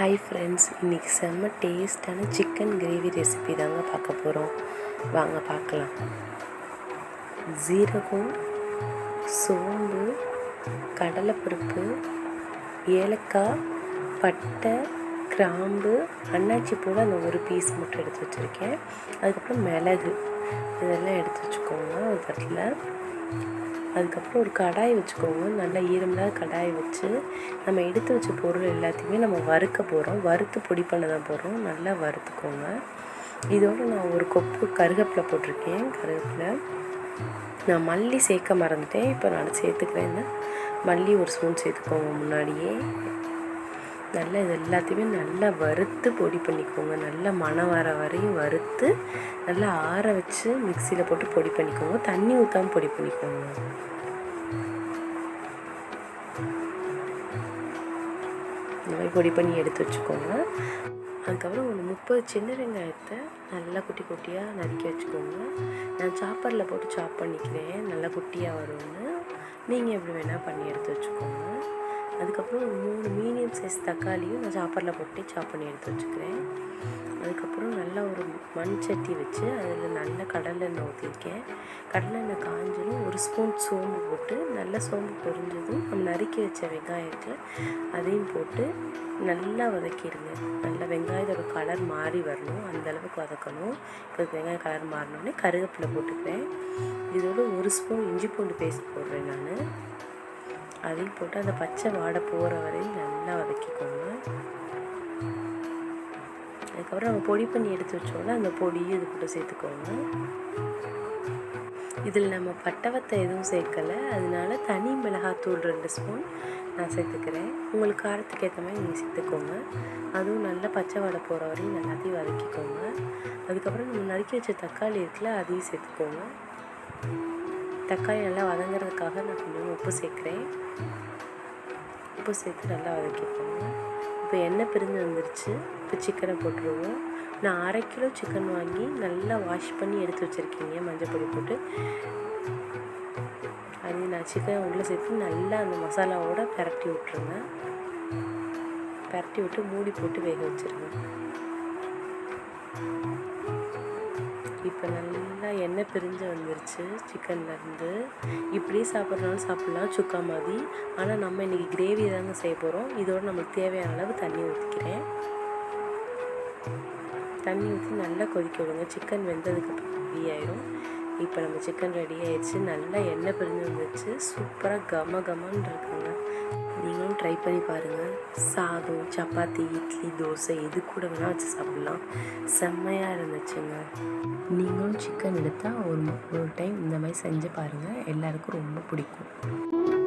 Hi friends இன்றைக்கி செம்ம டேஸ்டான சிக்கன் கிரேவி ரெசிபி தாங்க பார்க்க போகிறோம் வாங்க பார்க்கலாம். ஜீரகம் சோம்பு கடலைப்பருப்பு ஏலக்காய் பட்டை கிராம்பு அன்னாச்சி பூவை அந்த ஒரு பீஸ் மட்டும் எடுத்து வச்சுருக்கேன். அதுக்கப்புறம் மிளகு. இதெல்லாம் எடுத்து வச்சுக்கோங்க ஒரு தட்டில். அதுக்கப்புறம் ஒரு கடாய் வச்சுக்கோங்க. நல்லா ஈரமில்லாத கடாய் வச்சு நம்ம எடுத்து வச்ச பொருள் எல்லாத்தையுமே நம்ம வறுக்க போகிறோம் வறுத்து பொடி பண்ண தான் போகிறோம் நல்லா வறுத்துக்கோங்க. இதோடு நான் ஒரு கொப்பு கருகப்பில் போட்டிருக்கேன். கருகப்பில் நான் மல்லி சேர்க்க மறந்துட்டேன். இப்போ நான் சேர்த்துக்கிறேன். மல்லி ஒரு ஸ்பூன் சேர்த்துக்கோங்க முன்னாடியே. நல்லா இது எல்லாத்தையுமே நல்லா வறுத்து பொடி பண்ணிக்கோங்க. நல்லா மணம் வர வரையும் வறுத்து நல்லா ஆற வச்சு மிக்சியில் போட்டு பொடி பண்ணிக்கோங்க. தண்ணி ஊற்றாமல் பொடி பண்ணிக்கோங்க. இந்த மாதிரி பொடி பண்ணி எடுத்து வச்சுக்கோங்க. அதுக்கப்புறம் ஒரு முப்பது சின்ன வெங்காயத்தை நல்லா குட்டி குட்டியாக நறுக்கி வச்சுக்கோங்க. நான் சாப்பரில் போட்டு சாப் பண்ணிக்கிறேன். நல்லா குட்டியாக வரும்னு. நீங்கள் எப்படி வேணால் பண்ணி எடுத்து வச்சுக்கோங்க. அதுக்கப்புறம் ஒரு மூணு மீடியம் சைஸ் தக்காளியும் நான் சாப்பரில் போட்டு சாப் பண்ணி எடுத்து வச்சுக்கிறேன். அதுக்கப்புறம் நல்லா ஒரு மண் சட்டி வச்சு அதில் நல்ல கடலெண்ணெய் ஊற்றிருக்கேன் கடலெண்ணெய் காஞ்சதும் ஒரு ஸ்பூன் சோம்பு போட்டு நல்லா சோம்பு பொரிஞ்சதும் நம்ம நறுக்கி வச்ச வெங்காயத்தை அதையும் போட்டு நல்லா வதக்கிடுங்க. நல்லா வெங்காயத்தோட கலர் மாறி வரணும். அந்த அளவுக்கு வதக்கணும். இப்போ வெங்காயம் கலர் மாறினோடனே கருவேப்பிலை போட்டுக்கிறேன். இதோட ஒரு ஸ்பூன் இஞ்சி பூண்டு பேஸ்ட் போடுறேன் நான். அதையும் போட்டு அந்த பச்சை வாடை போகிற வரையும் நல்லா வதக்கிக்கோங்க. அதுக்கப்புறம் நம்ம பொடி பண்ணி எடுத்து வச்சோன்னா அந்த பொடியும் இது கூட சேர்த்துக்கோங்க. இதில் நம்ம பட்டவத்தை எதுவும் சேர்க்கலை. அதனால தனி மிளகாத்தூள் ரெண்டு ஸ்பூன் நான் சேர்த்துக்கிறேன். உங்களுக்கு காரத்துக்கு ஏற்ற மாதிரி நீங்கள் சேர்த்துக்கோங்க. அதுவும் நல்லா பச்சை வடை போகிற வரையும் நல்லாத்தையும் வதக்கிக்கோங்க. அதுக்கப்புறம் நம்ம நறுக்கி வச்ச தக்காளி இருக்குல்ல அதையும் சேர்த்துக்கோங்க. தக்காளி நல்லா வதங்குறதுக்காக நான் கொஞ்சம் உப்பு சேர்க்குறேன். உப்பு சேர்த்து நல்லா வதக்கிக்கோங்க. இப்போ எண்ணெய் பிரிஞ்சு வந்துருச்சு. இப்போ சிக்கனை போட்டுருவோம். நான் அரை கிலோ சிக்கன் வாங்கி நல்லா வாஷ் பண்ணி எடுத்து வச்சுருக்கீங்க. மஞ்சள் பொடி போட்டு. அது நான் சிக்கன் உள்ளே சேர்த்து நல்லா அந்த மசாலாவோட பரட்டி விட்ருங்க பரட்டி விட்டு மூடி போட்டு வேக வச்சுருங்க. இப்போ நல்லா எண்ணெய் பிரிஞ்சு வந்துருச்சு சிக்கன்லேருந்து. இப்படி சாப்பிட்றனாலும் சாப்பிட்லாம் சுக்கா மாதிரி. ஆனால் நம்ம இன்றைக்கி கிரேவி தாங்க செய்ய போகிறோம் இதோடு நம்மளுக்கு தேவையான அளவு தண்ணி ஊற்றிக்கிறேன் தண்ணி ஊற்றி நல்லா கொதிக்க விடுங்க. சிக்கன் வெந்ததுக்கப்புறம் ரெடி ஆயிரும். இப்போ நம்ம சிக்கன் ரெடி ஆயிடுச்சு. நல்லா எண்ணெய் பிரிஞ்சு வந்துருச்சு. சூப்பராக கம கமன்னு இருக்குங்க. ட்ரை பண்ணி பாருங்கள் சாதம் சப்பாத்தி இட்லி தோசை எது கூட வேணால் வச்சு சாப்பிட்லாம். செம்மையாக இருந்துச்சுங்க. நீங்களும் சிக்கன் எடுத்தால் ஒரு ஒரு டைம் இந்த மாதிரி செஞ்சு பாருங்கள் எல்லாருக்கும் ரொம்ப பிடிக்கும்.